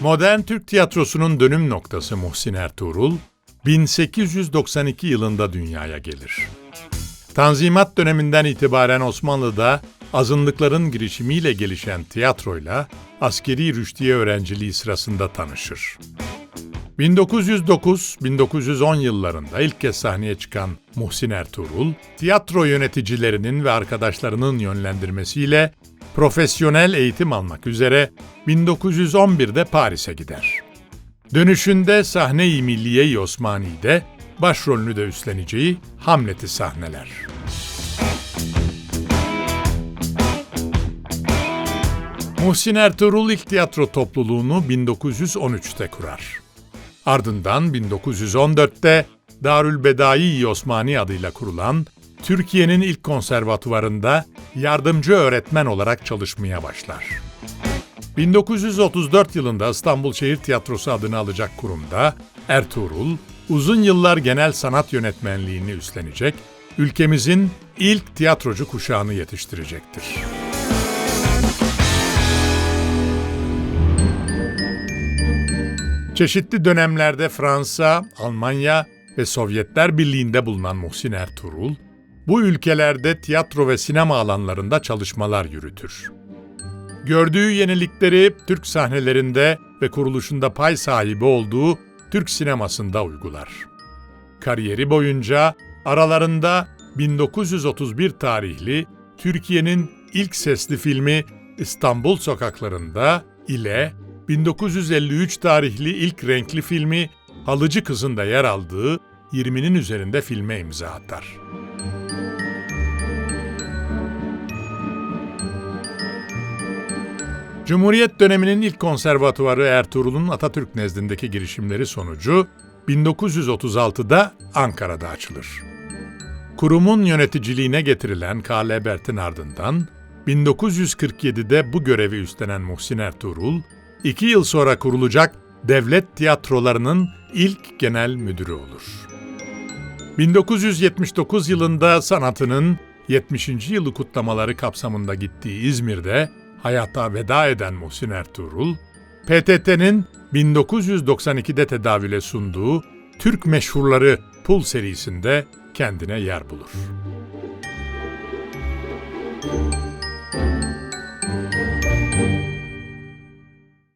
Modern Türk tiyatrosunun dönüm noktası Muhsin Ertuğrul, 1892 yılında dünyaya gelir. Tanzimat döneminden itibaren Osmanlı'da azınlıkların girişimiyle gelişen tiyatroyla askeri rüştiye öğrenciliği sırasında tanışır. 1909-1910 yıllarında ilk kez sahneye çıkan Muhsin Ertuğrul, tiyatro yöneticilerinin ve arkadaşlarının yönlendirmesiyle profesyonel eğitim almak üzere 1911'de Paris'e gider. Dönüşünde Sahne-i Milliye-i Osmani'de başrolünü de üstleneceği Hamlet'i sahneler. Muhsin Ertuğrul ilk tiyatro topluluğunu 1913'te kurar. Ardından 1914'te Darülbedai Osmani adıyla kurulan Türkiye'nin ilk konservatuvarında yardımcı öğretmen olarak çalışmaya başlar. 1934 yılında İstanbul Şehir Tiyatrosu adını alacak kurumda Ertuğrul uzun yıllar genel sanat yönetmenliğini üstlenecek, ülkemizin ilk tiyatrocu kuşağını yetiştirecektir. Çeşitli dönemlerde Fransa, Almanya ve Sovyetler Birliği'nde bulunan Muhsin Ertuğrul, bu ülkelerde tiyatro ve sinema alanlarında çalışmalar yürütür. Gördüğü yenilikleri Türk sahnelerinde ve kuruluşunda pay sahibi olduğu Türk sinemasında uygular. Kariyeri boyunca aralarında 1931 tarihli Türkiye'nin ilk sesli filmi İstanbul Sokaklarında ile 1953 tarihli ilk renkli filmi Halıcı Kız'ın da yer aldığı 20'nin üzerinde filme imza atar. Cumhuriyet döneminin ilk konservatuvarı Ertuğrul'un Atatürk nezdindeki girişimleri sonucu 1936'da Ankara'da açılır. Kurumun yöneticiliğine getirilen Karl Ebert'in ardından 1947'de bu görevi üstlenen Muhsin Ertuğrul, iki yıl sonra kurulacak devlet tiyatrolarının ilk genel müdürü olur. 1979 yılında sanatının 70. yılı kutlamaları kapsamında gittiği İzmir'de hayata veda eden Muhsin Ertuğrul, PTT'nin 1992'de tedavüle sunduğu Türk Meşhurları Pul serisinde kendine yer bulur.